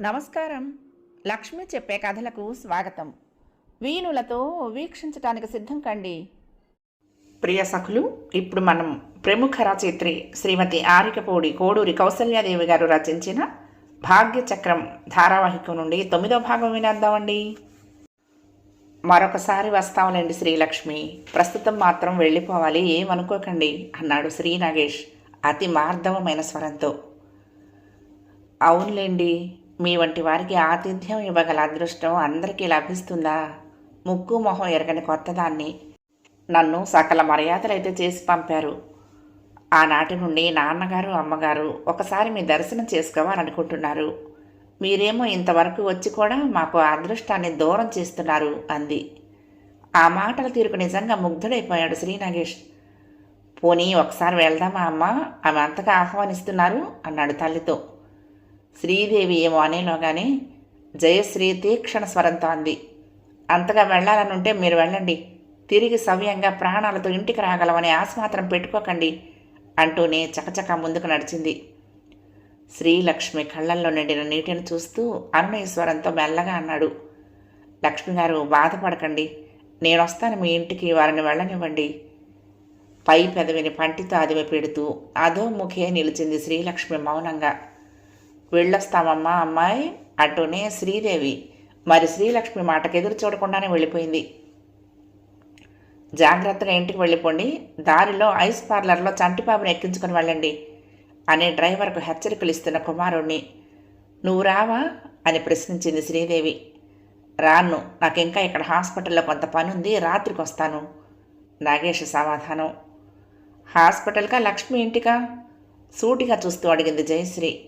నమస్కారం. లక్ష్మి చెప్పే కథలకు స్వాగతం. వీణులతో వీక్షించటానికి సిద్ధం కండి. ప్రియ సఖులు ఇప్పుడు మనం ప్రముఖ రచయిత్రి శ్రీమతి ఆరికపూడి కోడూరి కౌసల్యాదేవి గారు రచించిన భాగ్యచక్రం ధారావాహికం నుండి తొమ్మిదో భాగం వినేద్దామండి. మరొకసారి వస్తాంలేండి శ్రీలక్ష్మి. ప్రస్తుతం మాత్రం వెళ్ళిపోవాలి ఏమనుకోకండి అన్నాడు శ్రీ నాగేష్ అతి మార్ధవమైన స్వరంతో. అవునులేండి మీ వంటి వారికి ఆతిథ్యం ఇవ్వగల అదృష్టం అందరికీ లభిస్తుందా? ముక్కు మొహం ఎరగని కొత్తదాన్ని నన్ను సకల మర్యాదలైతే చేసి పంపారు. ఆనాటి నుండి నాన్నగారు అమ్మగారు ఒకసారి మీ దర్శనం చేసుకోవాలనుకుంటున్నారు. మీరేమో ఇంతవరకు వచ్చి కూడా మాకు అదృష్టాన్ని దూరం చేస్తున్నారు అంది. ఆ మాటల తీరుకు నిజంగా ముగ్ధుడైపోయాడు శ్రీనాగేష్. పోనీ ఒకసారి వెళ్దామా అమ్మ? ఆమె అంతగా ఆహ్వానిస్తున్నారు అన్నాడు తల్లితో. శ్రీదేవి ఏమో అనేలోగానే జయశ్రీ తీక్షణ స్వరంతో అంది అంతగా వెళ్ళాలనుంటే మీరు వెళ్ళండి. తిరిగి సవ్యంగా ప్రాణాలతో ఇంటికి రాగలమని ఆశ మాత్రం పెట్టుకోకండి అంటూనే చకచక ముందుకు నడిచింది. శ్రీలక్ష్మి కళ్ళల్లో నిండిన నీటిని చూస్తూ అరుణేశ్వరంతో స్వరంతో మెల్లగా అన్నాడు. లక్ష్మి గారు బాధపడకండి. నేను వస్తాను మీ ఇంటికి వారిని వెళ్ళనివ్వండి. పై పెదవిని పంటితో అదిమి పెడుతూ అధోముఖే నిలిచింది శ్రీలక్ష్మి మౌనంగా. వెళ్ళొస్తామమ్మా అమ్మాయి అటునే శ్రీదేవి మరి శ్రీలక్ష్మి మాటకు ఎదురు చూడకుండానే వెళ్ళిపోయింది. జాగ్రత్తగా ఇంటికి వెళ్ళిపోండి. దారిలో ఐస్ పార్లర్లో చంటిపాబుని ఎక్కించుకొని వెళ్ళండి అనే డ్రైవర్కు హెచ్చరికలు ఇస్తున్న కుమారుణ్ణి. నువ్వు రావా? అని ప్రశ్నించింది శ్రీదేవి. రాను నాకు ఇంకా ఇక్కడ హాస్పిటల్లో కొంత పని ఉంది రాత్రికి వస్తాను నాగేష్ సమాధానం. హాస్పిటల్కా లక్ష్మి ఇంటికా? సూటిగా చూస్తూ అడిగింది జయశ్రీ.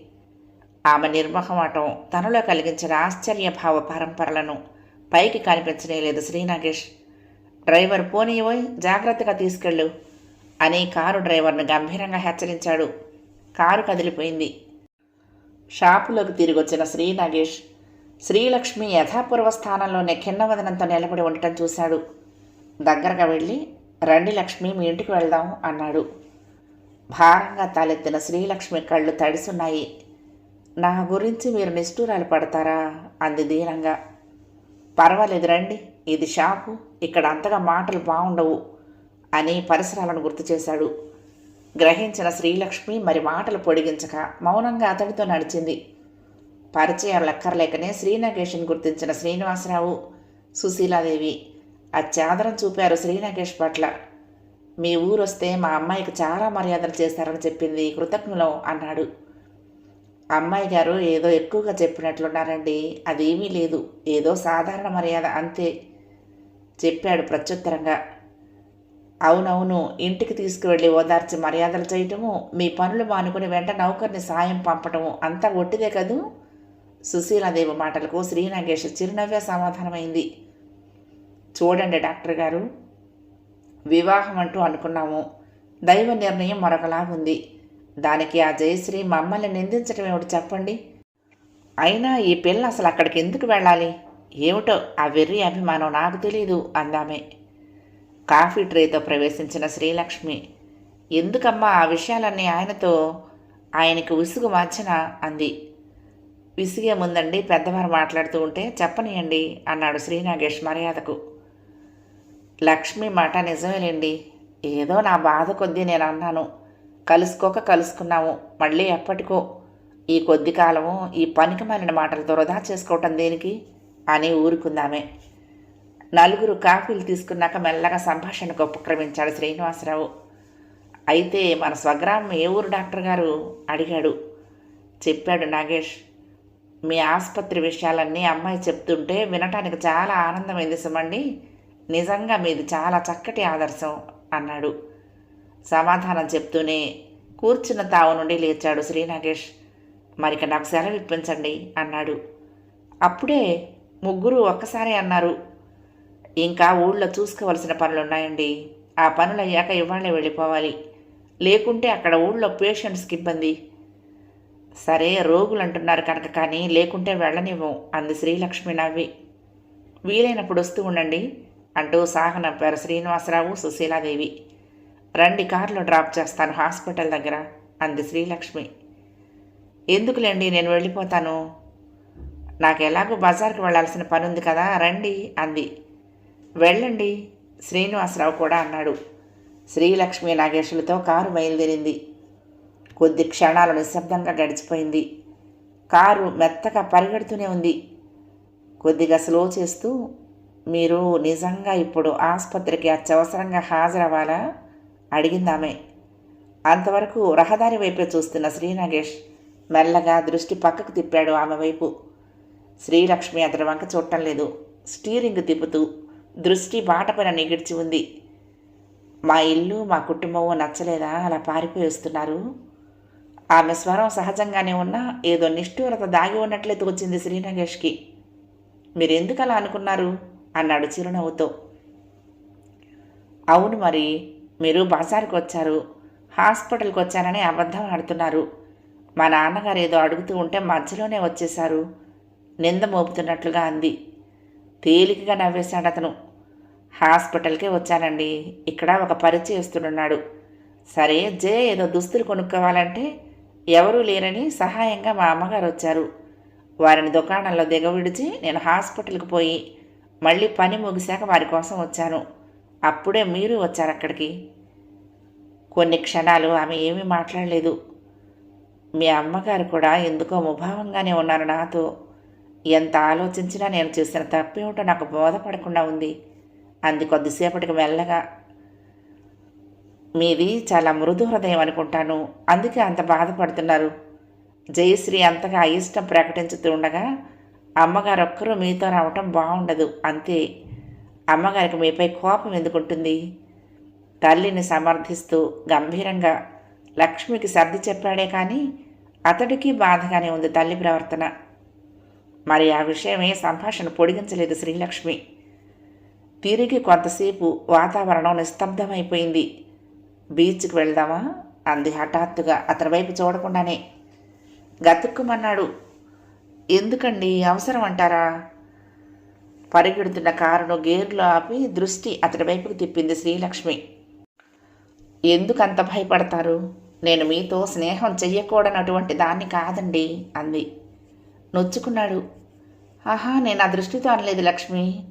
ఆమె నిర్మహమాటం తనలో కలిగించిన ఆశ్చర్యభావ పరంపరలను పైకి కనిపించనేలేదు శ్రీనాగేష్. డ్రైవర్ పోనీవోయ్ జాగ్రత్తగా తీసుకెళ్ళు. అని కారు డ్రైవర్ను గంభీరంగా హెచ్చరించాడు. కారు కదిలిపోయింది. షాపులోకి తిరిగి వచ్చిన శ్రీ నాగేష్ శ్రీలక్ష్మి యథాపూర్వ స్థానంలోనే ఖిన్నవదనంతో నిలబడి ఉండటం చూశాడు. దగ్గరగా వెళ్ళి రండి లక్ష్మి మీ ఇంటికి వెళ్దాం అన్నాడు. భారంగా తలెత్తిన శ్రీలక్ష్మి కళ్ళు తడిసున్నాయి నా గురించి మీరు నిష్ఠూరాలు పడతారా? అంది దీనంగా పర్వాలేదు రండి ఇది షాపు ఇక్కడ అంతగా మాటలు బాగుండవు అని పరిసరాలను గుర్తు చేశాడు. గ్రహించిన శ్రీలక్ష్మి మరి మాటలు పొడిగించక మౌనంగా అతడితో నడిచింది. పరిచయం లెక్కర్లేకనే శ్రీనాగేష్ని గుర్తించిన శ్రీనివాసరావు సుశీలాదేవి అత్యాదరం చూపారు శ్రీనాగేష్ పట్ల. మీ ఊరొస్తే మా అమ్మాయికి చాలా మర్యాదలు చేశారని చెప్పింది కృతజ్ఞులం అన్నాడు. అమ్మాయి గారు ఏదో ఎక్కువగా చెప్పినట్లున్నారండి. అదేమీ లేదు. ఏదో సాధారణ మర్యాద అంతే చెప్పాడు ప్రత్యుత్తరంగా. అవునవును ఇంటికి తీసుకువెళ్ళి ఓదార్చి మర్యాదలు చేయటము మీ పనులు మానుకుని వెంట నౌకర్ని సాయం పంపటము అంతా ఒట్టిదే కదూ? సుశీలాదేవి మాటలకు శ్రీనాగేష్ చిరునవ్వే సమాధానమైంది. చూడండి డాక్టర్ గారు. వివాహం అంటూ అనుకున్నాము. దైవ నిర్ణయం మరొకలాగుంది. దానికి ఆ జయశ్రీ మమ్మల్ని నిందించడం ఏమిటి చెప్పండి. అయినా ఈ పిల్ల అసలు అక్కడికి ఎందుకు వెళ్ళాలి? ఏమిటో ఆ వెర్రి అభిమానం నాకు తెలీదు అందామే. కాఫీ ట్రేతో ప్రవేశించిన శ్రీలక్ష్మి ఎందుకమ్మా ఆ విషయాలన్నీ ఆయనతో? ఆయనకు విసుగు మార్చిన అంది. విసిగే ముందండి పెద్దవారు మాట్లాడుతూ ఉంటే చెప్పనియండి అన్నాడు శ్రీనాగేష్ మర్యాదకు. లక్ష్మి మాట నిజమేలేండి. ఏదో నా బాధ కొద్దీ నేను అన్నాను. కలుసుకోక కలుసుకున్నాము. మళ్ళీ ఎప్పటికో ఈ కొద్ది కాలము ఈ పనికి మాలిన మాటలతో వృధా చేసుకోవటం దేనికి? అని ఊరుకుందామే. నలుగురు కాఫీలు తీసుకున్నాక మెల్లగా సంభాషణకు ఉపక్రమించాడు శ్రీనివాసరావు. అయితే మన స్వగ్రామం ఏ ఊరు డాక్టర్ గారు? అడిగాడు. చెప్పాడు నాగేష్. మీ ఆసుపత్రి విషయాలన్నీ అమ్మాయి చెప్తుంటే వినటానికి చాలా ఆనందమైంది సుమండి. నిజంగా మీది చాలా చక్కటి ఆదర్శం అన్నాడు. సమాధానం చెప్తూనే కూర్చున్న తావు నుండి లేచాడు శ్రీ నాగేష్ మరిక నాకు సెలవు ఇప్పించండి అన్నాడు. అప్పుడే ముగ్గురు ఒక్కసారి అన్నారు. ఇంకా ఊళ్ళో చూసుకోవలసిన పనులున్నాయండి. ఆ పనులు అయ్యాక ఇవాళే వెళ్ళిపోవాలి. లేకుంటే అక్కడ ఊళ్ళో పేషెంట్స్కి ఇబ్బంది. సరే రోగులు అంటున్నారు కనుక కానీ లేకుంటే వెళ్ళనివ్వం అంది శ్రీలక్ష్మి నవ్వి. వీలైనప్పుడు వస్తూ ఉండండి అంటూ సాహనప్పారు శ్రీనివాసరావు సుశీలాదేవి. రండి కారులో డ్రాప్ చేస్తాను హాస్పిటల్ దగ్గర అంది శ్రీలక్ష్మి. ఎందుకులేండి నేను వెళ్ళిపోతాను? నాకు ఎలాగో బజార్కి వెళ్ళాల్సిన పని ఉంది కదా రండి అంది. వెళ్ళండి శ్రీనివాసరావు కూడా అన్నాడు. శ్రీలక్ష్మి నాగేశులతో కారు బయలుదేరింది. కొద్ది క్షణాలు నిశ్శబ్దంగా గడిచిపోయింది. కారు మెత్తగా పరిగెడుతూనే ఉంది. కొద్దిగా స్లో చేస్తూ మీరు నిజంగా ఇప్పుడు ఆసుపత్రికి అత్యవసరంగా హాజరవ్వాలా? అడిగిందామె. అంతవరకు రహదారి వైపే చూస్తున్న శ్రీనాగేష్ మెల్లగా దృష్టి పక్కకు తిప్పాడు ఆమె వైపు. శ్రీలక్ష్మి అతని వంక చూడటం లేదు. స్టీరింగ్ తిప్పుతూ దృష్టి బాటపైన నిగిడ్చి ఉంది. మా ఇల్లు మా కుటుంబము నచ్చలేదా? అలా పారిపోయి వస్తున్నారు. ఆమె స్వరం సహజంగానే ఉన్నా ఏదో నిష్ఠూరత దాగి ఉన్నట్లే తోచింది శ్రీనగేష్కి. మీరెందుకు అలా అనుకున్నారు? అన్నాడు చిరునవ్వుతో. అవును మరి మీరు బజార్కి వచ్చారు. హాస్పిటల్కి వచ్చానని అబద్ధం ఆడుతున్నారు. మా నాన్నగారు ఏదో అడుగుతూ ఉంటే మధ్యలోనే వచ్చేశారు. నింద మోపుతున్నట్లుగా అంది. తేలికగా నవ్వేశాడు అతను. హాస్పిటల్కే వచ్చానండి. ఇక్కడ ఒక పరిచయస్తుడున్నాడు. సరే జే ఏదో దుస్తులు కొనుక్కోవాలంటే ఎవరూ లేరని సహాయంగా మా అమ్మగారు వచ్చారు. వారిని దుకాణంలో దిగవిడిచి నేను హాస్పిటల్కి పోయి మళ్ళీ పని ముగిశాక వారి కోసం వచ్చాను. అప్పుడే మీరు వచ్చారు అక్కడికి. కొన్ని క్షణాలు ఆమె ఏమీ మాట్లాడలేదు. మీ అమ్మగారు కూడా ఎందుకో ముభావంగానే ఉన్నారు నాతో. ఎంత ఆలోచించినా నేను చేసిన తప్పేమిటో నాకు బోధపడకుండా ఉంది. అంది కొద్దిసేపటికి మెల్లగా. మీది చాలా మృదు హృదయం అనుకుంటాను. అందుకే అంత బాధపడుతున్నారు. జయశ్రీ అంతగా అయిష్టం ప్రకటించుతూ ఉండగా అమ్మగారు ఒక్కరూ మీతో రావటం బాగుండదు అంతే. అమ్మగారికి మీపై కోపం ఎందుకుంటుంది? తల్లిని సమర్థిస్తూ గంభీరంగా లక్ష్మికి సర్ది చెప్పాడే కానీ అతడికి బాధగానే ఉంది తల్లి ప్రవర్తన. మరి ఆ విషయమే సంభాషణ పొడిగించలేదు శ్రీలక్ష్మి. తిరిగి కొంతసేపు వాతావరణం నిస్తబ్దమైపోయింది. బీచ్కి వెళ్దామా? అంది హఠాత్తుగా అతని వైపు చూడకుండానే. గతుక్కుమన్నాడు ఎందుకండి? అవసరం అంటారా పరిగెడుతున్న కారును గేర్లో ఆపి దృష్టి అతడి వైపుకు తిప్పింది శ్రీలక్ష్మి. ఎందుకు అంత భయపడతారు? నేను మీతో స్నేహం చెయ్యకూడనటువంటి దాన్ని కాదండి అంది. నొచ్చుకున్నాడు. ఆహా నేను ఆ దృష్టితో అనలేదు లక్ష్మి.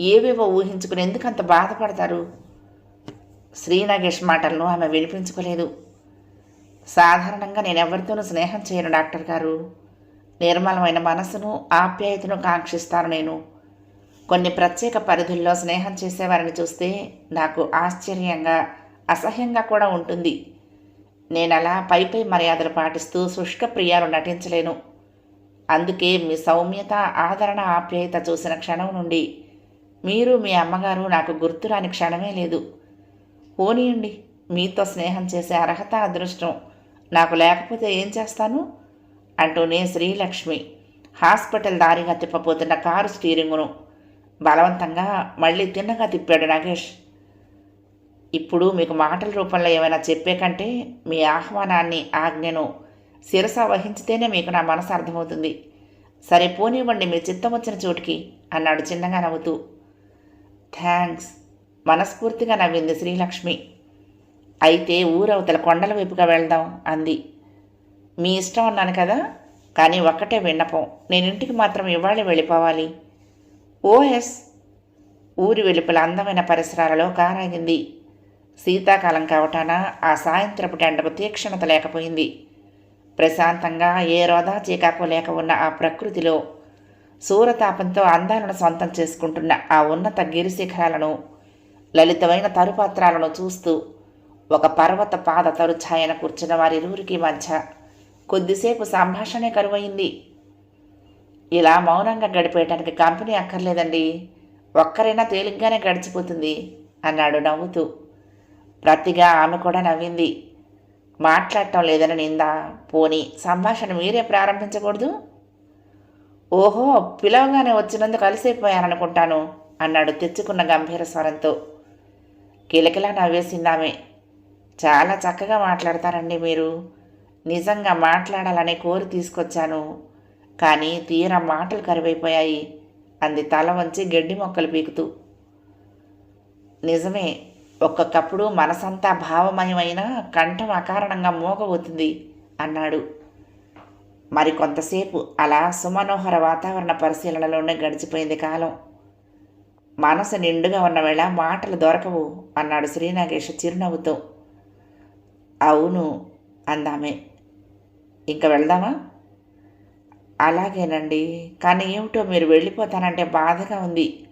ఏవేవో ఊహించుకుని ఎందుకు అంత బాధపడతారు? శ్రీనాగేష్ మాటలను ఆమె వినిపించుకోలేదు. సాధారణంగా నేను ఎవరితోనూ స్నేహం చేయను డాక్టర్ గారు. నిర్మలమైన మనసును ఆప్యాయతను కాంక్షిస్తాను నేను. కొన్ని ప్రత్యేక పరిధుల్లో స్నేహం చేసేవారిని చూస్తే నాకు ఆశ్చర్యంగా అసహ్యంగా కూడా ఉంటుంది. నేను అలా పై పై మర్యాదలు పాటిస్తూ శుష్క ప్రియాలు నటించలేను. అందుకే మీ సౌమ్యత ఆదరణ ఆప్యాయత చూసిన క్షణం నుండి మీరు మీ అమ్మగారు నాకు గుర్తురాని క్షణమే లేదు. పోనీయండి మీతో స్నేహం చేసే అర్హత అదృష్టం నాకు లేకపోతే ఏం చేస్తాను? అంటూనే శ్రీలక్ష్మి హాస్పిటల్ దారిగా తిప్పబోతున్న కారు స్టీరింగును బలవంతంగా మళ్ళీ తిన్నగా తిప్పాడు నాగేష్. ఇప్పుడు మీకు మాటల రూపంలో ఏమైనా చెప్పే కంటే మీ ఆహ్వానాన్ని ఆజ్ఞను శిరస వహించితేనే మీకు నా మనసు అర్థమవుతుంది. సరే పోనివ్వండి మీ చిత్తం వచ్చిన చోటుకి అన్నాడు చిన్నగా నవ్వుతూ. థ్యాంక్స్. మనస్ఫూర్తిగా నవ్వింది శ్రీలక్ష్మి. అయితే ఊరవతల కొండల వైపుగా వెళ్దాం అంది. మీ ఇష్టం అన్నాను కదా కానీ ఒక్కటే విన్నపం. నేను ఇంటికి మాత్రం ఇవాళ వెళ్ళిపోవాలి. ఓఎస్ ఊరి వెలుపల అందమైన పరిసరాలలో కారాగింది శీతాకాలం కావటాన ఆ సాయంత్రపు ఎండకు తీక్షణత లేకపోయింది. ప్రశాంతంగా ఏ రోదా చీకాకు లేక ఉన్న ఆ ప్రకృతిలో సూరతాపంతో అందాలను సొంతం చేసుకుంటున్న ఆ ఉన్నత గిరిశిఖరాలను లలితమైన తరుపాత్రాలను చూస్తూ ఒక పర్వత పాద తరుఛాయన కూర్చున్న వారిరువురికి మధ్య కొద్దిసేపు సంభాషణే కరువయింది ఇలా మౌనంగా గడిపేయటానికి కంపెనీ అక్కర్లేదండి. ఒక్కరైనా తేలిగ్గానే గడిచిపోతుంది అన్నాడు నవ్వుతూ. ప్రతిగా ఆమె కూడా నవ్వింది. మాట్లాడటం లేదని నిందా. పోని సంభాషణ మీరే ప్రారంభించకూడదు? ఓహో పిలవగానే వచ్చినందుకు కలిసైపోయాననుకుంటాను అన్నాడు తెచ్చుకున్న గంభీర స్వరంతో. కిలకిలా నవ్వేసిందామె చాలా చక్కగా మాట్లాడతారండి మీరు. నిజంగా మాట్లాడాలనే కోరి తీసుకొచ్చాను. కానీ తీర మాటలు కరివైపోయాయి. అంది తల వంచి గడ్డి మొక్కలు పీకుతూ. నిజమే ఒక్కొక్కప్పుడు మనసంతా భావమయమైన కంఠం అకారణంగా మోగబోతుంది అన్నాడు. మరి కొంతసేపు అలా సుమనోహర వాతావరణ పరిశీలనలోనే గడిచిపోయింది కాలం. మనసు నిండుగా ఉన్న వేళ మాటలు దొరకవు అన్నాడు శ్రీనాగేష్ చిరునవ్వుతో. అవును అందామే. ఇంకా వెళ్దామా? అలాగేనండి. కానీ ఏమిటో మీరు వెళ్ళిపోతానంటే బాధగా ఉంది.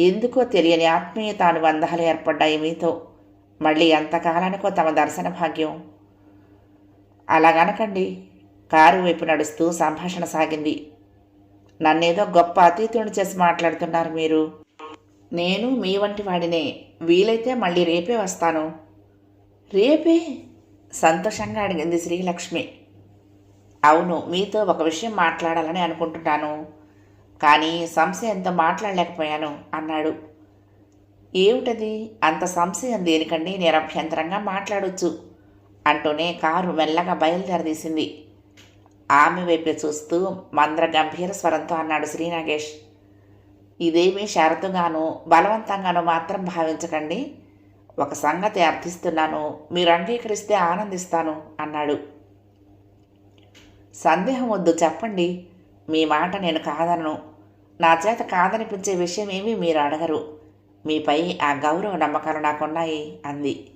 ఎందుకో తెలియని ఆత్మీయత అనుబంధాలు ఏర్పడ్డాయి మీతో. మళ్ళీ ఎంతకాలానికో తమ దర్శన భాగ్యం. అలాగనకండి కారు వైపు నడుస్తూ సంభాషణ సాగింది. నన్నేదో గొప్ప అతీతుని చేసి మాట్లాడుతున్నారు మీరు. నేను మీ వంటి వాడినే. వీలైతే మళ్ళీ రేపే వస్తాను. రేపే? సంతోషంగా అడిగింది శ్రీలక్ష్మి. అవును మీతో ఒక విషయం మాట్లాడాలని అనుకుంటున్నాను. కానీ సంశయంతో మాట్లాడలేకపోయాను అన్నాడు. ఏమిటది? అంత సంశయం దేనికండి? నిరభ్యంతరంగా మాట్లాడొచ్చు అంటూనే కారు మెల్లగా బయలుదేరదీసింది. ఆమె వైపే చూస్తూ మంద్ర గంభీర స్వరంతో అన్నాడు శ్రీనాగేష్. ఇదేమీ షరతుగాను బలవంతంగాను మాత్రం భావించకండి. ఒక సంగతి అర్థిస్తున్నాను. మీరు అంగీకరిస్తే ఆనందిస్తాను అన్నాడు. సందేహం వద్దు చెప్పండి. మీ మాట నేను కాదనను. నా చేత కాదనిపించే విషయం ఏమీ మీరు అడగరు. మీపై ఆ గౌరవ నమ్మకాలు నాకున్నాయి అంది.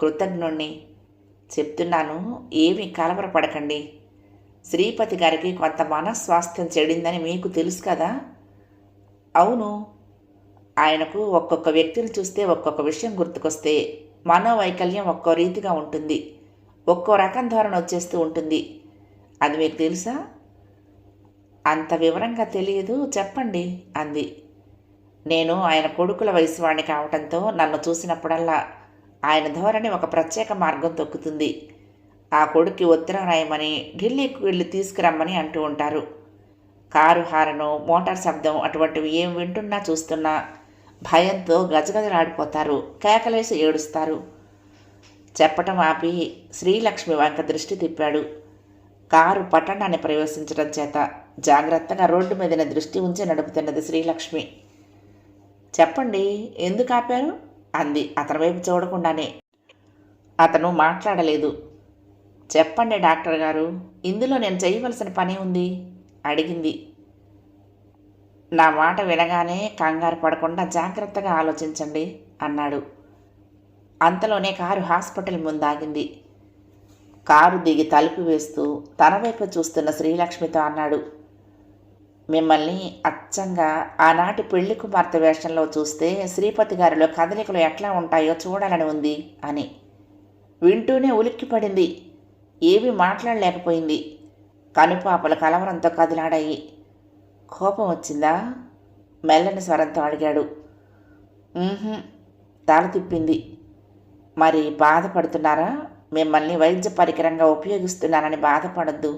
కృతజ్ఞుణ్ణి. చెప్తున్నాను ఏమీ కలవరపడకండి. శ్రీపతి గారికి కొంత మనస్వాస్థ్యం చెడిందని మీకు తెలుసు కదా? అవును. ఆయనకు ఒక్కొక్క వ్యక్తిని చూస్తే ఒక్కొక్క విషయం గుర్తుకొస్తే మనోవైకల్యం ఒక్కో రీతిగా ఉంటుంది. ఒక్కో రకం ధోరణ వచ్చేస్తూ ఉంటుంది. అది మీకు తెలుసా? అంత వివరంగా తెలియదు చెప్పండి అంది. నేను ఆయన కొడుకుల వయసు వాడిని కావటంతో నన్ను చూసినప్పుడల్లా ఆయన ధోరణి ఒక ప్రత్యేక మార్గం తొక్కుతుంది. ఆ కొడుక్కి ఉత్తరం రాయమని ఢిల్లీకి వెళ్ళి తీసుకురమ్మని అంటూ ఉంటారు. కారు హారను మోటార్ శబ్దం అటువంటివి ఏం వింటున్నా చూస్తున్నా భయంతో గజగజలాడిపోతారు కేకలేసి ఏడుస్తారు. చెప్పటం ఆపి శ్రీలక్ష్మి వంక దృష్టి తిప్పాడు. కారు పట్టణాన్ని ప్రవేశించడం చేత జాగ్రత్తగా రోడ్డు మీదన దృష్టి ఉంచి నడుపుతున్నది శ్రీలక్ష్మి. చెప్పండి ఎందుకు ఆపారు? అంది అతని వైపు చూడకుండానే. అతను మాట్లాడలేదు. చెప్పండి డాక్టర్ గారు ఇందులో నేను చేయవలసిన పని ఉంది? అడిగింది. నా మాట వినగానే కంగారు పడకుండా జాగ్రత్తగా ఆలోచించండి అన్నాడు. అంతలోనే కారు హాస్పిటల్ ముందాగింది. కారు దిగి తలుపు వేస్తూ తన వైపు చూస్తున్న శ్రీలక్ష్మితో అన్నాడు మిమ్మల్ని అచ్చంగా ఆనాటి పెళ్ళి కుమార్తె వేషంలో చూస్తే శ్రీపతి గారిలో కదలికలు ఎట్లా ఉంటాయో చూడాలని ఉంది అని. వింటూనే ఉలిక్కిపడింది ఏమీ మాట్లాడలేకపోయింది. కనుపాపలు కలవరంతో కదిలాడాయి. కోపం వచ్చిందా? మెల్లని స్వరంతో అడిగాడు. తల తిప్పింది. మరి బాధపడుతున్నారా? మిమ్మల్ని వైద్య పరికరంగా ఉపయోగిస్తున్నానని బాధపడద్దు.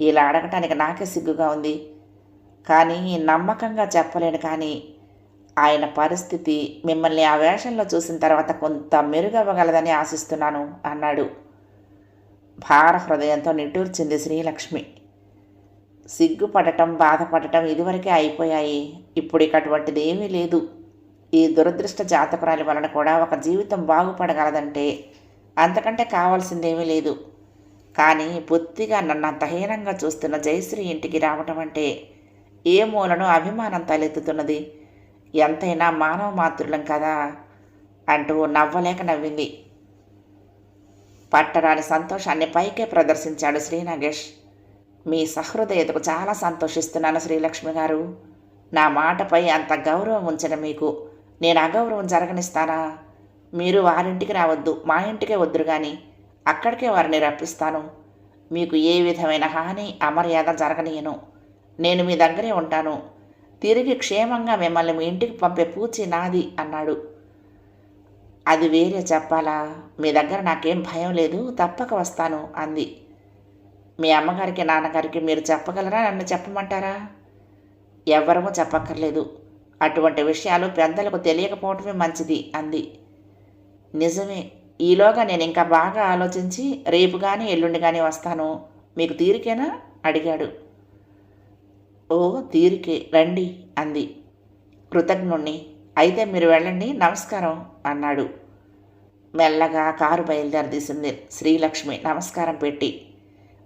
ఇలా అడగటానికి నాకే సిగ్గుగా ఉంది. కానీ నమ్మకంగా చెప్పలేను కానీ ఆయన పరిస్థితి మిమ్మల్ని ఆ వేషంలో చూసిన తర్వాత కొంత మెరుగవ్వగలదని ఆశిస్తున్నాను అన్నాడు. భార హృదయంతో నిట్టూర్చింది శ్రీలక్ష్మి. సిగ్గుపడటం బాధపడటం ఇదివరకే అయిపోయాయి. ఇప్పుడు ఇక అటువంటిది ఏమీ లేదు. ఈ దురదృష్ట జాతకురాలి వలన కూడా ఒక జీవితం బాగుపడగలదంటే అంతకంటే కావాల్సిందేమీ లేదు. కానీ బొత్తిగా నన్ను అంత హీనంగా చూస్తున్న జయశ్రీ ఇంటికి రావటం అంటే ఏ మూలను అభిమానం తలెత్తుతున్నది? ఎంతైనా మానవ మాతృలం కదా అంటూ నవ్వలేక నవ్వింది. పట్టరాని సంతోషాన్ని పైకే ప్రదర్శించాడు శ్రీనాగేష్. మీ సహృదయతకు చాలా సంతోషిస్తున్నాను శ్రీలక్ష్మి గారు. నా మాటపై అంత గౌరవం ఉంచిన మీకు. నేను అగౌరవం జరగనిస్తానా? మీరు వారింటికి రావద్దు మా ఇంటికే వద్దురు కానీ అక్కడికే వారిని రప్పిస్తాను. మీకు ఏ విధమైన హాని అమర్యాద జరగనీయను. నేను మీ దగ్గరే ఉంటాను. తిరిగి క్షేమంగా మిమ్మల్ని మీ ఇంటికి పంపే పూచి నాది అన్నాడు. అది వేరే చెప్పాలా? మీ దగ్గర నాకేం భయం లేదు తప్పక వస్తాను అంది. మీ అమ్మగారికి నాన్నగారికి మీరు చెప్పగలరా? నన్ను చెప్పమంటారా? ఎవ్వరమూ చెప్పక్కర్లేదు. అటువంటి విషయాలు పెద్దలకు తెలియకపోవటమే మంచిది అంది. నిజమే. ఈలోగా నేను ఇంకా బాగా ఆలోచించి రేపు కానీ ఎల్లుండి కానీ వస్తాను. మీకు తీరికేనా? అడిగాడు. ఓ తీరికే. రండి అంది. కృతజ్ఞుణ్ణి. అయితే మీరు వెళ్ళండి. నమస్కారం అన్నాడు. మెల్లగా కారు బయలుదేరదీసింది శ్రీలక్ష్మి. నమస్కారం పెట్టి.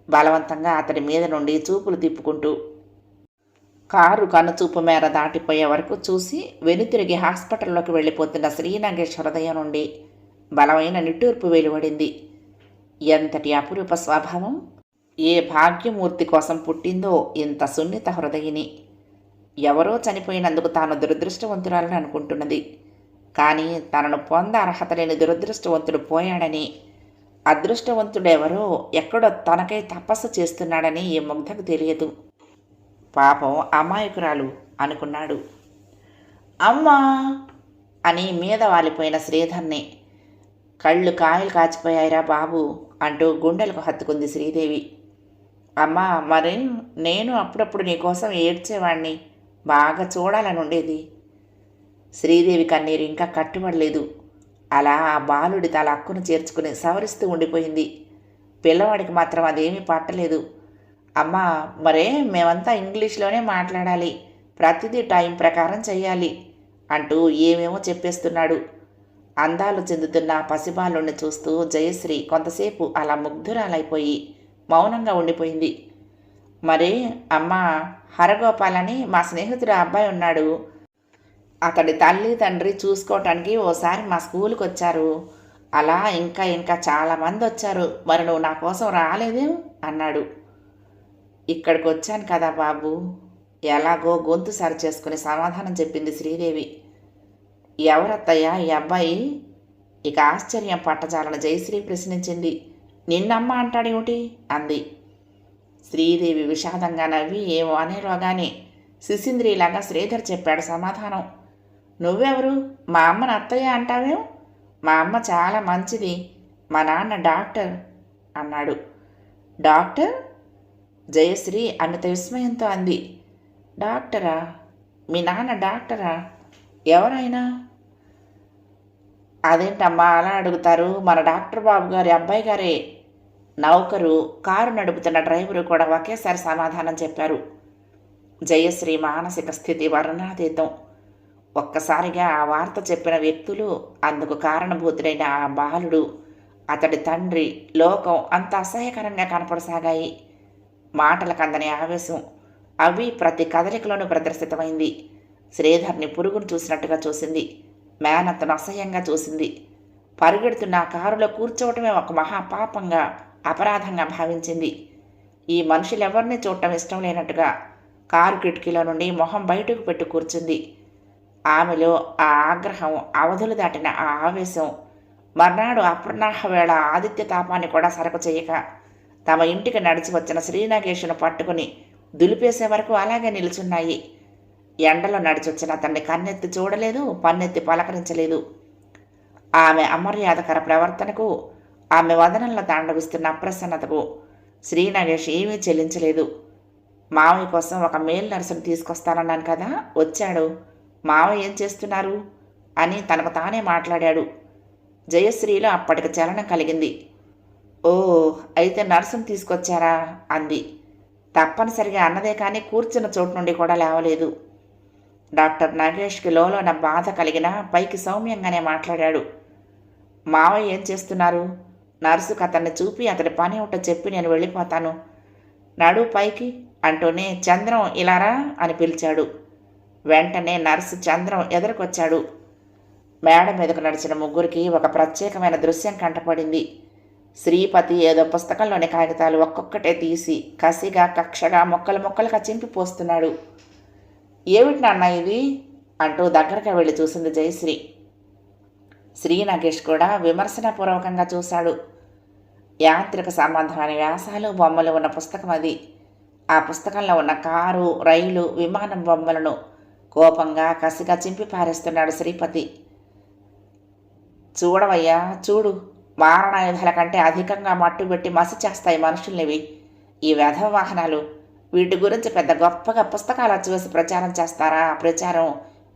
బలవంతంగా అతడి మీద నుండి చూపులు తిప్పుకుంటూ కారు కనుచూపు మేర దాటిపోయే వరకు చూసి వెనుతిరిగి హాస్పిటల్లోకి వెళ్ళిపోతున్న శ్రీనాగేష్ హృదయం నుండి బలమైన నిట్టూర్పు వెలువడింది. ఎంతటి అపురూప స్వభావం? ఏ భాగ్యమూర్తి కోసం పుట్టిందో ఇంత సున్నిత హృదయిని. ఎవరో చనిపోయినందుకు తాను దురదృష్టవంతురాలని అనుకుంటున్నది. కానీ తనను పొంద అర్హత లేని దురదృష్టవంతుడు పోయాడని అదృష్టవంతుడెవరో ఎక్కడో తనకై తపస్సు చేస్తున్నాడని ఈ ముగ్ధకు తెలియదు. పాపం అమాయకురాలు అనుకున్నాడు. అమ్మా! అని మీద వాలిపోయిన శ్రీధర్ని కళ్ళు కాయలు కాచిపోయాయిరా బాబు అంటూ గుండెలకు హత్తుకుంది శ్రీదేవి. అమ్మా మరి నేను అప్పుడప్పుడు నీకోసం ఏడ్చేవాణ్ణి. బాగా చూడాలని ఉండేది శ్రీదేవి కన్నీరు ఇంకా కట్టుబడలేదు. అలా ఆ బాలుడి తల అక్కును చేర్చుకుని సవరిస్తూ ఉండిపోయింది. పిల్లవాడికి మాత్రం అదేమీ పట్టలేదు. అమ్మా మరే మేమంతా ఇంగ్లీష్లోనే మాట్లాడాలి. ప్రతిదీ టైం ప్రకారం చెయ్యాలి అంటూ ఏమేమో చెప్పేస్తున్నాడు. అందాలు చెందుతున్న పసిబాలుణ్ణి చూస్తూ జయశ్రీ కొంతసేపు అలా ముగ్ధురాలైపోయి మౌనంగా ఉండిపోయింది. మరి అమ్మ హరగోపాల్ అని మా స్నేహితుడు అబ్బాయి ఉన్నాడు. అతడి తల్లి తండ్రి చూసుకోవటానికి ఓసారి మా స్కూల్కి వచ్చారు అలా ఇంకా ఇంకా చాలామంది వచ్చారు మరి నువ్వు నా కోసం రాలేదే? అన్నాడు. ఇక్కడికి వచ్చాను కదా బాబు. ఎలాగో గొంతు సరి చేసుకుని సమాధానం చెప్పింది శ్రీదేవి. ఎవరత్తయ్యా ఈ అబ్బాయి? ఇక ఆశ్చర్యం పట్టజాలన జయశ్రీ ప్రశ్నించింది. నిన్నమ్మ అంటాడేమిటి? అంది. శ్రీదేవి విషాదంగా నవ్వి ఏమో అనేలోగానే శిశింద్రిలాగా శ్రీధర్ చెప్పాడు సమాధానం. నువ్వెవరు? మా అమ్మని అత్తయ్య అంటావేం? మా అమ్మ చాలా మంచిది. మా నాన్న డాక్టర్ అన్నాడు. డాక్టర్? జయశ్రీ అన్నత విస్మయంతో అంది. డాక్టరా? మీ నాన్న డాక్టరా? ఎవరైనా అదేంటమ్మా అలా అడుగుతారు? మన డాక్టర్ బాబు గారి అబ్బాయి గారే నౌకరు కారు నడుపుతున్న డ్రైవరు కూడా ఒకేసారి సమాధానం చెప్పారు. జయశ్రీ మానసిక స్థితి వర్ణాతీతం ఒక్కసారిగా ఆ వార్త చెప్పిన వ్యక్తులు అందుకు కారణభూతుడైన ఆ బాలుడు అతడి తండ్రి లోకం అంత అసహ్యకరంగా కనపడసాగాయి. మాటలకు అందని ఆవేశం అవి ప్రతి కదలికలోనూ ప్రదర్శితమైంది. శ్రీధర్ని పురుగును చూసినట్టుగా చూసింది. మ్యాన్ అతను అసహ్యంగా చూసింది. పరుగెడుతున్న ఆ కారులో కూర్చోవటమే ఒక మహాపాపంగా అపరాధంగా భావించింది. ఈ మనుషులెవరిని చూడటం ఇష్టం లేనట్టుగా కారు కిటికీలో నుండి మొహం బయటకు పెట్టి కూర్చుంది. ఆమెలో ఆ ఆగ్రహం అవధులు దాటిన ఆ ఆవేశం మర్నాడు అప్రనాహ వేళ ఆదిత్య తాపాన్ని కూడా సరకు చేయక తమ ఇంటికి నడిచి వచ్చిన శ్రీనాగేషును పట్టుకుని దులిపేసే వరకు అలాగే నిలుచున్నాయి. ఎండలో నడిచొచ్చిన అతన్ని కన్నెత్తి చూడలేదు పన్నెత్తి పలకరించలేదు. ఆమె అమర్యాదకర ప్రవర్తనకు ఆమె వదనంలో తాండవిస్తున్న అప్రసన్నతకు శ్రీనగేష్ ఏమీ చెల్లించలేదు. మావయ్య కోసం ఒక మేల్ నర్సును తీసుకొస్తానన్నాను కదా వచ్చాడు. మావయ్య ఏం చేస్తున్నారు? అని తనకు తానే మాట్లాడాడు. జయశ్రీలో అప్పటికి చలనం కలిగింది. ఓ అయితే నర్సును తీసుకొచ్చారా? అంది. తప్పనిసరిగా అన్నదే కానీ కూర్చున్న చోటు నుండి కూడా లేవలేదు. డాక్టర్ నరేష్కి లోలోన బాధ కలిగిన పైకి సౌమ్యంగానే మాట్లాడాడు. మావయ్య ఏం చేస్తున్నారు? నర్సుకు అతన్ని చూపి అతడి పని ఒకట చెప్పి నేను వెళ్ళిపోతాను. నడు పైకి అంటూనే చంద్రం ఇలారా అని పిలిచాడు. వెంటనే నర్సు చంద్రం ఎదురుకొచ్చాడు. మేడ మీదకు నడిచిన ముగ్గురికి ఒక ప్రత్యేకమైన దృశ్యం కంటపడింది. శ్రీపతి ఏదో పుస్తకంలోని కాగితాలు ఒక్కొక్కటే తీసి కసిగా కక్షగా మొక్కలు మొక్కలుగా చింపిపోస్తున్నాడు ఏమిటి నాన్న ఇది? అంటూ దగ్గరగా వెళ్ళి చూసింది జయశ్రీ. శ్రీ నాగేష్ కూడా విమర్శనపూర్వకంగా చూశాడు. యాంత్రిక సంబంధమైన వ్యాసాలు బొమ్మలు ఉన్న పుస్తకం అది. ఆ పుస్తకంలో ఉన్న కారు రైలు విమానం బొమ్మలను కోపంగా కసిగా చింపి పారేస్తున్నాడు శ్రీపతి. చూడవయ్యా చూడు. మారణాయుధాల కంటే అధికంగా మట్టుబెట్టి మసి చేస్తాయి మనుషుల్నివి. ఈ వ్యధ వాహనాలు వీటి గురించి పెద్ద గొప్పగా పుస్తకాలు అచ్చివేసి ప్రచారం చేస్తారా? ఆ ప్రచారం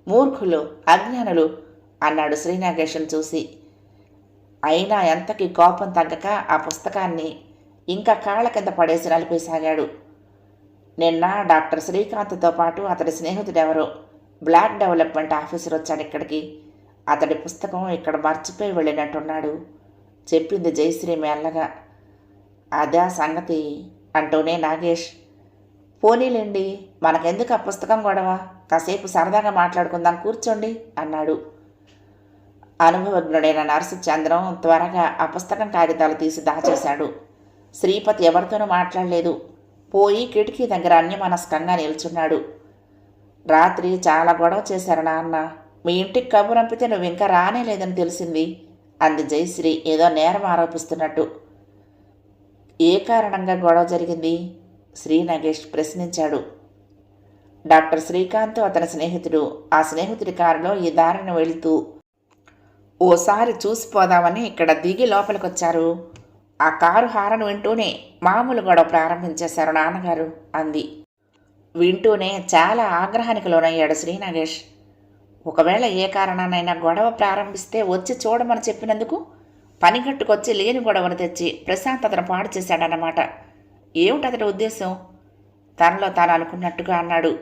మూర్ఖులు అజ్ఞానులు అన్నాడు శ్రీనాగేశం చూసి. అయినా ఎంతకి కోపం తగ్గక ఆ పుస్తకాన్ని ఇంకా కాళ్ళ కింద పడేసి నలిపేసాగాడు. నిన్న డాక్టర్ శ్రీకాంత్తో పాటు అతడి స్నేహితుడెవరో బ్లాక్ డెవలప్మెంట్ ఆఫీసర్ వచ్చాడు ఇక్కడికి. అతడి పుస్తకం ఇక్కడ మర్చిపోయి వెళ్ళినట్టున్నాడు. చెప్పింది జయశ్రీ మెల్లగా. అదే సంగతి అంటూనే నాగేష్ పోనీలేండి మనకెందుకు ఆ పుస్తకం గొడవ? కాసేపు సరదాగా మాట్లాడుకుందాం కూర్చోండి అన్నాడు. అనుభవజ్ఞుడైన నర్సు చంద్రం త్వరగా ఆ పుస్తకం కాగితాలు తీసి దాచేశాడు. శ్రీపతి ఎవరితోనూ మాట్లాడలేదు. పోయి కిటికీ దగ్గర అన్యమనస్కంగా నిల్చున్నాడు. రాత్రి చాలా గొడవ చేశారు నాన్న. మీ ఇంటికి కబురు పంపితే నువ్వు ఇంకా రానే లేదని తెలిసింది. అంది జయశ్రీ ఏదో నేరం ఆరోపిస్తున్నట్టు. ఏ కారణంగా గొడవ జరిగింది? శ్రీ నగేష్ ప్రశ్నించాడు. డాక్టర్ శ్రీకాంత్ అతని స్నేహితుడు. ఆ స్నేహితుడి కారులో ఈ దారిని వెళుతూ ఓసారి చూసిపోదామని ఇక్కడ దిగి లోపలికొచ్చారు. ఆ కారు హారను వింటూనే మామూలు గొడవ ప్రారంభించేశారు నాన్నగారు అంది. వింటూనే చాలా ఆగ్రహానికి లోనయ్యాడు శ్రీ నగేష్ ఒకవేళ ఏ కారణానైనా గొడవ ప్రారంభిస్తే వచ్చి చూడమని చెప్పినందుకు పనిగట్టుకొచ్చి లేని గొడవను తెచ్చి ప్రశాంతతను పాడు చేశాడన్నమాట. ఏమిటి అతడి ఉద్దేశం? తనలో తాను అనుకున్నట్టుగా అన్నాడు.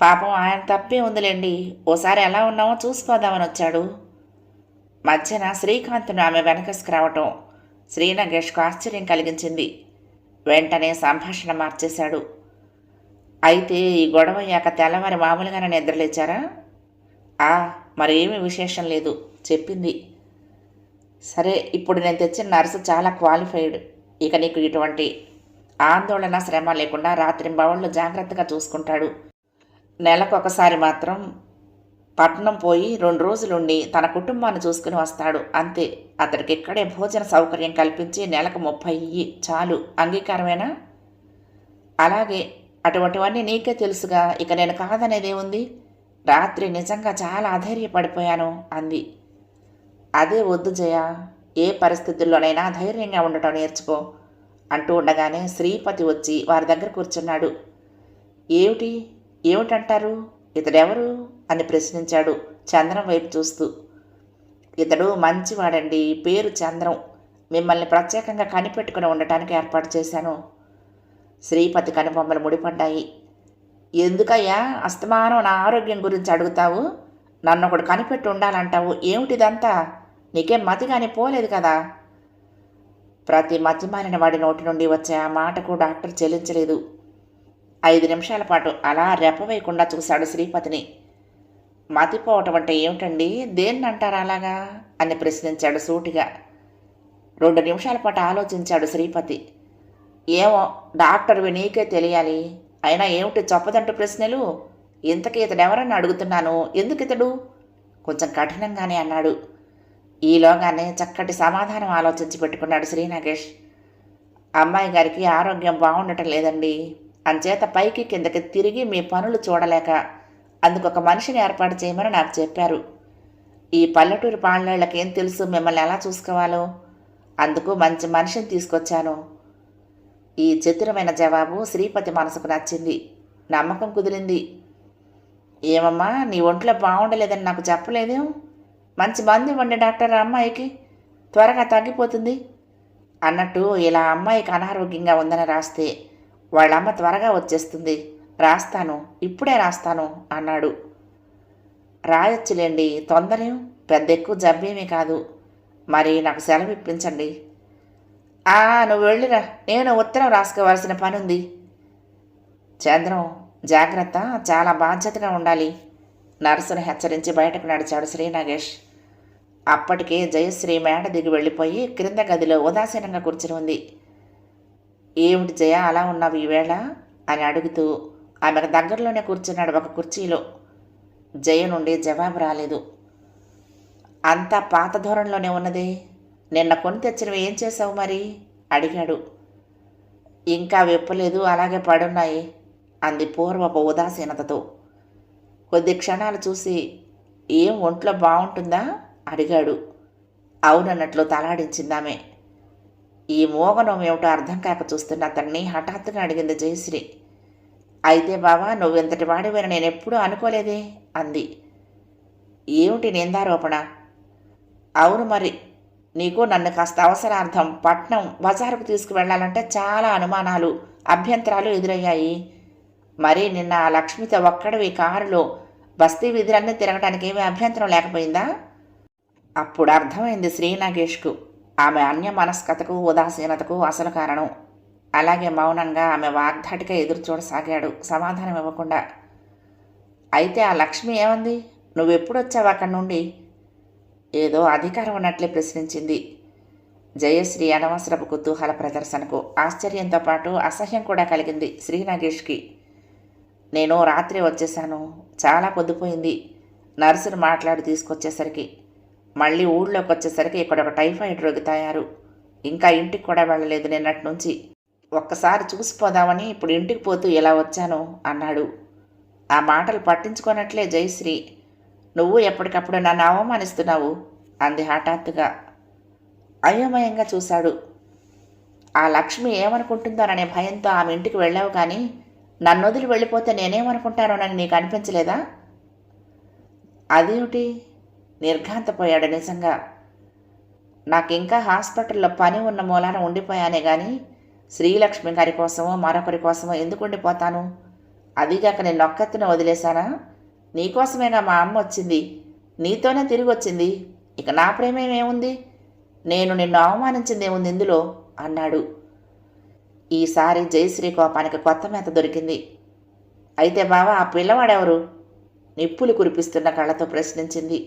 పాపం ఆయన తప్పే ఉందిలేండి. ఓసారి ఎలా ఉన్నామో చూసుకోదామని వచ్చాడు. మధ్యన శ్రీకాంత్ను ఆమె వెనకసుకు రావటం శ్రీనగేష్కు ఆశ్చర్యం కలిగించింది. వెంటనే సంభాషణ మార్చేశాడు. అయితే ఈ గొడవ అయ్యాక తెల్లవారి మామూలుగానే నిద్రలేచారా? ఆ మరేమీ విశేషం లేదు చెప్పింది. సరే ఇప్పుడు నేను తెచ్చిన నర్సు చాలా క్వాలిఫైడ్. ఇక నీకు ఇటువంటి ఆందోళన శ్రమ లేకుండా రాత్రింబవళ్ళు జాగ్రత్తగా చూసుకుంటాడు. నెలకొకసారి మాత్రం పట్నం పోయి రెండు రోజులుండి తన కుటుంబాన్ని చూసుకుని వస్తాడు. అంతే. అతడికి ఇక్కడే భోజన సౌకర్యం కల్పించి నెలకు ముప్పై ఇయ్యి. చాలు. అంగీకారమేనా? అలాగే. అటువంటివన్నీ నీకే తెలుసుగా. ఇక నేను కాదనేదేముంది రాత్రి నిజంగా చాలా అధైర్యపడిపోయాను అంది. అదే వద్దు జయ. ఏ పరిస్థితుల్లోనైనా ధైర్యంగా ఉండటం నేర్చుకో. అంటూ ఉండగానే శ్రీపతి వచ్చి వారి దగ్గర కూర్చున్నాడు. ఏమిటి? ఏమిటంటారు? ఇతడెవరు? అని ప్రశ్నించాడు చంద్రం వైపు చూస్తూ. ఇతడు మంచివాడండి పేరు చంద్రం. మిమ్మల్ని ప్రత్యేకంగా కనిపెట్టుకుని ఉండటానికి ఏర్పాటు చేశాను. శ్రీపతి కనుబొమ్మలు ముడిపడ్డాయి. ఎందుకయ్యా? అస్తమానం నా ఆరోగ్యం గురించి అడుగుతావు? నన్ను ఒకడు కనిపెట్టి ఉండాలంటావు. ఏమిటిదంతా? నీకేం మతి కానీ పోలేదు కదా? ప్రతి మద్యమానిన వాడి నోటి నుండి వచ్చే ఆ మాటకు డాక్టర్ చెల్లించలేదు. ఐదు నిమిషాల పాటు అలా రెప్పవేయకుండా చూశాడు శ్రీపతిని. మతిపోవటం అంటే ఏమిటండి? దేన్ని అంటారు అలాగా? అని ప్రశ్నించాడు సూటిగా. రెండు నిమిషాల పాటు ఆలోచించాడు శ్రీపతి. ఏమో డాక్టర్వి నీకే తెలియాలి. అయినా ఏమిటి చొప్పదంటు ప్రశ్నలు? ఇంతకీ ఇతడు అడుగుతున్నాను? ఎందుకు ఇతడు కొంచెం కఠినంగానే అన్నాడు. ఈలోగానే చక్కటి సమాధానం ఆలోచించి పెట్టుకున్నాడు శ్రీ నాగేష్ అమ్మాయి గారికి ఆరోగ్యం బాగుండటం లేదండి. అంచేత పైకి కిందకి తిరిగి మీ పనులు చూడలేక అందుకు ఒక మనిషిని ఏర్పాటు చేయమని నాకు చెప్పారు. ఈ పల్లెటూరు పాళ్ళకి ఏం తెలుసు? మిమ్మల్ని ఎలా చూసుకోవాలో? అందుకు మంచి మనిషిని తీసుకొచ్చాను. ఈ చతురమైన జవాబు శ్రీపతి మనసుకు నచ్చింది. నమ్మకం కుదిరింది. ఏమమ్మా నీ ఒంట్లో బాగుండలేదని నాకు చెప్పలేదు? మంచి మంది ఇవ్వండి డాక్టర్ అమ్మాయికి. త్వరగా తగ్గిపోతుంది. అన్నట్టు ఇలా అమ్మాయికి అనారోగ్యంగా ఉందని రాస్తే వాళ్ళమ్మ త్వరగా వచ్చేస్తుంది. రాస్తాను ఇప్పుడే రాస్తాను అన్నాడు. రాయొచ్చులేండి తొందరేం పెద్ద ఎక్కువ జబ్బేమీ కాదు. మరి నాకు సెలవు ఇప్పించండి. ఆ నువ్వు వెళ్ళిరా నేను ఉత్తరం రాసుకోవాల్సిన పని ఉంది చంద్రం జాగ్రత్త చాలా బాధ్యతగా ఉండాలి. నర్సును హెచ్చరించి బయటకు నడిచాడు శ్రీ నాగేష్ అప్పటికే జయశ్రీ మేడ దిగి వెళ్ళిపోయి క్రింద గదిలో ఉదాసీనంగా కూర్చుని ఉంది. ఏమిటి జయ అలా ఉన్నావు ఈవేళ? అని అడుగుతూ ఆమెకు దగ్గరలోనే కూర్చున్నాడు ఒక కుర్చీలో. జయ నుండి జవాబు రాలేదు. అంతా పాత ధోరణిలోనే ఉన్నది. నిన్న కొని తెచ్చినవి ఏం చేసావు మరి? అడిగాడు. ఇంకా విప్పలేదు అలాగే పడున్నాయి అంది పూర్వపు ఉదాసీనతతో. కొద్ది క్షణాలు చూసి ఏం ఒంట్లో బాగుంటుందా అడిగాడు. అవునన్నట్లు తలాడించిందామె. ఈ మోగనం ఏమిటో అర్థం కాక చూస్తున్న అతన్ని హఠాత్తుగా అడిగింది జయశ్రీ. అయితే బావా నువ్వెంతటి వాడివని నేను ఎప్పుడూ అనుకోలేదే అంది. ఏమిటి నిందారోపణ? అవును మరి నీకు నన్ను కాస్త అవసరార్థం పట్నం బజారుకు తీసుకువెళ్ళాలంటే చాలా అనుమానాలు అభ్యంతరాలు ఎదురయ్యాయి. మరి నిన్న లక్ష్మితో ఒక్కడివి కారులో బస్తీ వీధులన్నీ తిరగటానికి ఏమీ అభ్యంతరం లేకపోయిందా? అప్పుడు అర్థమైంది శ్రీ నాగేష్కు. ఆమె అన్య మనస్కతకు ఉదాసీనతకు అసలు కారణం. అలాగే మౌనంగా ఆమె వాగ్ధాటిక ఎదురు చూడసాగాడు. సమాధానం ఇవ్వకుండా. అయితే ఆ లక్ష్మి ఏమంది? నువ్వెప్పుడు వచ్చావు అక్కడి నుండి? ఏదో అధికారం ఉన్నట్లే ప్రశ్నించింది. జయశ్రీ అనవసరపు కుతూహల ప్రదర్శనకు. ఆశ్చర్యంతో పాటు అసహ్యం కూడా కలిగింది శ్రీ నాగేష్కి. నేను రాత్రి వచ్చేసాను చాలా పొద్దుపోయింది. నర్సును మాట్లాడి తీసుకొచ్చేసరికి మళ్ళీ ఊళ్ళోకి వచ్చేసరికి ఇక్కడ ఒక టైఫాయిడ్ రోగి తయారు. ఇంకా ఇంటికి కూడా వెళ్ళలేదు నిన్నటి నుంచి. ఒక్కసారి చూసిపోదామని ఇప్పుడు ఇంటికి పోతూ ఇలా వచ్చాను అన్నాడు. ఆ మాటలు పట్టించుకోనట్లే జయశ్రీ. నువ్వు ఎప్పటికప్పుడు నన్ను అవమానిస్తున్నావు? అంది హఠాత్తుగా. అయోమయంగా చూశాడు. ఆ లక్ష్మి ఏమనుకుంటుందోననే భయంతో ఆమె ఇంటికి వెళ్ళావు కానీ నన్ను వదిలి వెళ్ళిపోతే నేనేమనుకుంటానోనని నీకు అనిపించలేదా? అదేమిటి? నిర్ఘాంతపోయాడు నిజంగా. నాకింకా హాస్పిటల్లో పని ఉన్న మూలాన ఉండిపోయానే కానీ శ్రీలక్ష్మి గారి కోసమో మరొకరి కోసమో ఎందుకు ఉండిపోతాను? అదిగాక నేను ఒక్కత్తున వదిలేశానా? నీకోసమేగా మా అమ్మ వచ్చింది. నీతోనే తిరిగి వచ్చింది. ఇక నా ప్రేమేమేముంది? నేను నిన్ను అవమానించిందేముంది ఇందులో? అన్నాడు. ఈసారి జయశ్రీ కోపానికి కొత్త మేత దొరికింది. అయితే బావా ఆ పిల్లవాడెవరు? నిప్పులు కురిపిస్తున్న కళ్ళతో ప్రశ్నించింది.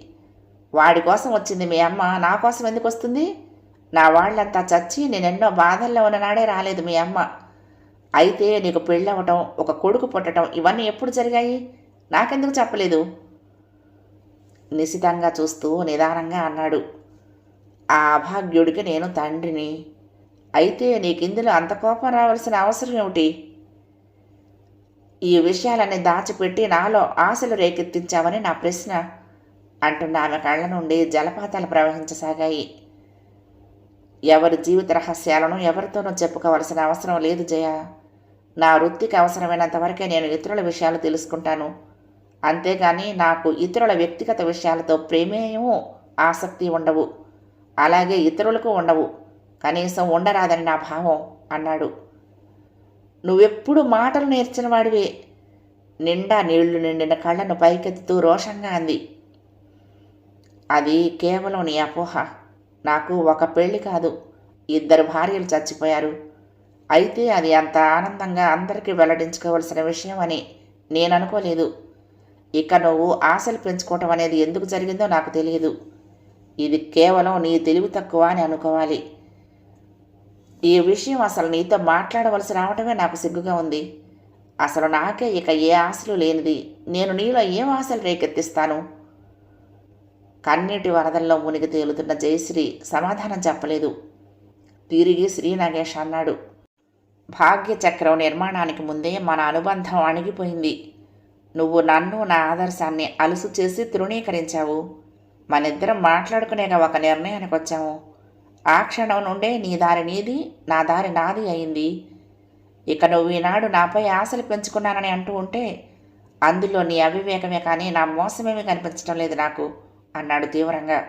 వాడి కోసం వచ్చింది మీ అమ్మ నా కోసం ఎందుకు వస్తుంది? నా వాళ్ళంతా చచ్చి నేనెన్నో బాధల్లో ఉన్ననాడే రాలేదు మీ అమ్మ. అయితే నీకు పెళ్ళవటం ఒక కొడుకు పుట్టడం ఇవన్నీ ఎప్పుడు జరిగాయి? నాకెందుకు చెప్పలేదు? నిశితంగా చూస్తూ నిదానంగా అన్నాడు. ఆ అభాగ్యుడికి నేను తండ్రిని అయితే నీకిందులో అంత కోపం రావాల్సిన అవసరం ఏమిటి? ఈ విషయాలన్నీ దాచిపెట్టి నాలో ఆశలు రేకెత్తించావని నా ప్రశ్న అంటున్న ఆమె కళ్ళ నుండి జలపాతాలు ప్రవహించసాగాయి. ఎవరి జీవిత రహస్యాలను ఎవరితోనూ చెప్పుకోవలసిన అవసరం లేదు జయ. నా వృత్తికి అవసరమైనంత వరకే నేను ఇతరుల విషయాలు తెలుసుకుంటాను. అంతేగాని నాకు ఇతరుల వ్యక్తిగత విషయాలతో ప్రేమేయము ఆసక్తి ఉండవు. అలాగే ఇతరులకు ఉండవు. కనీసం ఉండరాదని నా భావం అన్నాడు. నువ్వెప్పుడు మాటలు నేర్చిన వాడివే. నిండా నీళ్ళు నిండిన కళ్ళను పైకెత్తుతూ రోషంగా అంది. అది కేవలం నీ అపోహ. నాకు ఒక పెళ్ళి కాదు. ఇద్దరు భార్యలు చచ్చిపోయారు. అయితే అది అంత ఆనందంగా అందరికీ వెల్లడించుకోవలసిన విషయం అని నేను అనుకోలేదు. ఇక నువ్వు ఆశలు పెంచుకోవటం అనేది ఎందుకు జరిగిందో నాకు తెలియదు. ఇది కేవలం నీ తెలివి తక్కువ అని అనుకోవాలి. ఈ విషయం అసలు నీతో మాట్లాడవలసి రావటమే నాకు సిగ్గుగా ఉంది. అసలు నాకే ఇక ఏ ఆశలు లేనిది. నేను నీలో ఏం ఆశలు రేకెత్తిస్తాను? కన్నీటి వరదల్లో మునిగి తేలుతున్న జయశ్రీ సమాధానం చెప్పలేదు. తిరిగి శ్రీ నాగేష్ అన్నాడు భాగ్యచక్రం నిర్మాణానికి ముందే మన అనుబంధం అణిగిపోయింది. నువ్వు నన్ను నా ఆదర్శాన్ని అలుసు చేసి తృణీకరించావు. మనిద్దరం మాట్లాడుకునేగా ఒక నిర్ణయానికి వచ్చాము ఆ క్షణం నుండే నీ దారి నీది నా దారి నాది అయింది. ఇక నువ్వు ఈనాడు నాపై ఆశలు పెంచుకున్నానని అంటూ ఉంటే అందులో నీ అవివేకమే కానీ నా మోసమేమీ కనిపించడం లేదు నాకు అన్నాడు తీవ్రంగా.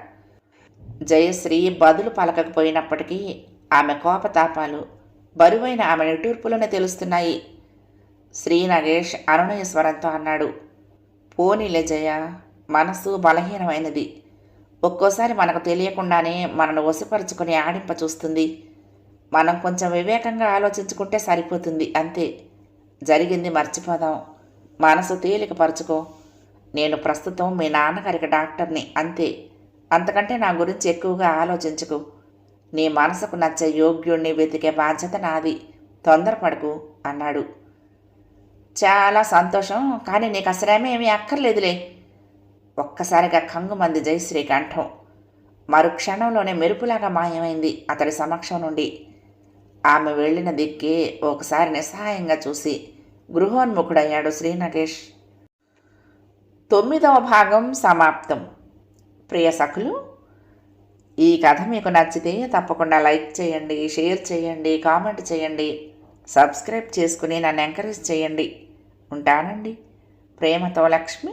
జయశ్రీ బదులు పలకకపోయినప్పటికీ ఆమె కోపతాపాలు బరువైన ఆమె నిట్టూర్పులోనే తెలుస్తున్నాయి. శ్రీ నగేష్ అరుణయ స్వరంతో అన్నాడు పోనీలే జయ మనసు బలహీనమైనది. ఒక్కోసారి మనకు తెలియకుండానే మనను వశపరుచుకొని ఆడింప చూస్తుంది. మనం కొంచెం వివేకంగా ఆలోచించుకుంటే సరిపోతుంది అంతే. జరిగింది మర్చిపోదాం. మనసు తేలికపరుచుకో నేను ప్రస్తుతం మీ నాన్నగారికి డాక్టర్ని అంతే. అంతకంటే నా గురించి ఎక్కువగా ఆలోచించుకు. నీ మనసుకు నచ్చే యోగ్యుణ్ణి వెతికే బాధ్యత నాది. తొందరపడకు అన్నాడు. చాలా సంతోషం కానీ నీకు అసలేమీ ఏమీ అక్కర్లేదులే. ఒక్కసారిగా కంగుమంది జయశ్రీ కంఠం. మరు క్షణంలోనే మెరుపులాగా మాయమైంది అతడి సమక్షం నుండి. ఆమె వెళ్ళిన దిక్కే ఒకసారి నిస్సహాయంగా చూసి గృహోన్ముఖుడయ్యాడు శ్రీనగేష్ తొమ్మిదవ భాగం సమాప్తం. ప్రియ సఖులు ఈ కథ మీకు నచ్చితే తప్పకుండా లైక్ చేయండి షేర్ చేయండి కామెంట్ చేయండి సబ్స్క్రైబ్ చేసుకుని నన్ను ఎంకరేజ్ చేయండి. ఉంటానండి. ప్రేమతో లక్ష్మి.